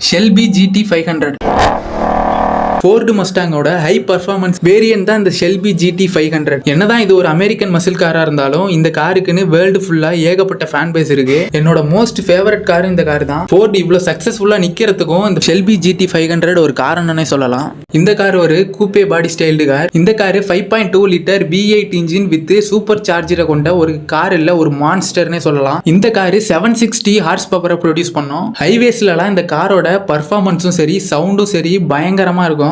Shelby GT five hundred Ford மஸ்டாங்கோட high performance variant தான் இந்த Shelby GT five hundred என்னதான் இது ஒரு அமெரிக்கன் மசில் காரா இருந்தாலும் இந்த காருக்குன்னு வேர்ல்டு ஃபுல்லா ஏகப்பட்ட ஃபேன் பேஸ் இருக்கு. என்னோட மோஸ்ட் ஃபேவரட் கார் இந்த கார் தான். ஃபோர்டு இவ்வளோ சக்ஸஸ்ஃபுல்லா நிக்கிறதுக்கும் இந்த ஷெல்பி ஜிடி ஃபைவ் ஹண்ட்ரட் ஒரு காரணம்னே சொல்லலாம். இந்த கார் ஒரு கூப்பே பாடி ஸ்டைல்டு கார் இந்த car five point two litre V eight engine with super சார்ஜரை கொண்ட ஒரு கார் இல்ல ஒரு மான்ஸ்டர்னே சொல்லலாம். இந்த கார் செவன் சிக்ஸ்டி ஹார்ஸ் பவரை ப்ரொடியூஸ் பண்ணோம். ஹைவேஸ்லலாம் இந்த காரோட பர்ஃபார்மன்ஸும் சரி சவுண்டும் சரி பயங்கரமா இருக்கும்.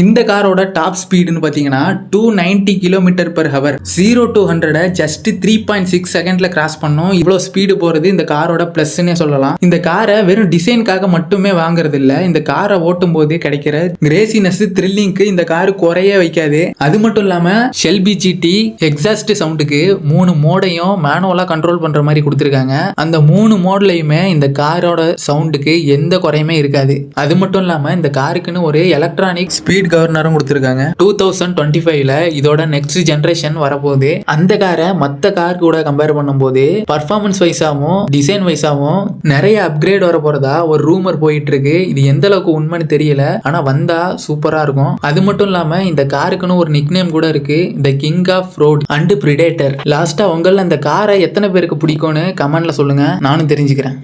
இந்த காரோட டாப் ஸ்பீடுன்னு பார்த்தீங்கன்னா two ninety kilometre per hour zero to hundred just three point six செகண்ட்ல கிராஸ் பண்ணும். இவ்வளோ ஸ்பீடு போகிறது இந்த காரோட ப்ளஸ்ன்னே சொல்லலாம். இந்த காரை வெறும் டிசைனுக்காக மட்டுமே வாங்குறது இல்ல இந்த காரை ஓட்டும் போது கிடைக்கிற கிரேசினஸ் த்ரில்லிங்க்கு இந்த கார் குறைய வைக்காது. அது மட்டும் இல்லாம ஷெல்பி ஜிடி எக்ஸாஸ்ட் சவுண்டுக்கு மூணு மோடையும் மேனுவலா கண்ட்ரோல் பண்ற மாதிரி கொடுத்துருக்காங்க. அந்த மூணு மோட்லயுமே இந்த காரோட சவுண்டுக்கு எந்த குறையுமே இருக்காது. அது மட்டும் இல்லாம இந்த காருக்குன்னு ஒரு எலக்ட்ரானிக் ஸ்பீட் கவர்னரும் கொடுத்துருக்காங்க. டூ தௌசண்ட் டுவெண்ட்டி ஃபைவ்ல இதோட நெக்ஸ்ட் ஜென்ரேஷன் வரப்போகுது. அந்த காரை மற்ற கார் கூட கம்பேர் பண்ணும்போது பர்ஃபார்மன்ஸ் வைஸாவும் டிசைன் வைஸாகவும் நிறைய அப்கிரேட் வர போகிறதா ஒரு ரூமர் போயிட்டு இருக்கு இது எந்த அளவுக்கு உண்மைன்னு தெரியல. ஆனால் வந்தால் சூப்பராக இருக்கும். அது மட்டும் இல்லாமல் இந்த காருக்குன்னு ஒரு நிக்நேம் கூட இருக்கு. The king of road and predator லாஸ்ட்டாக உங்களில் அந்த காரை எத்தனை பேருக்கு பிடிக்கும்னு கமெண்ட்ல சொல்லுங்க. நானும் தெரிஞ்சுக்கிறேன்.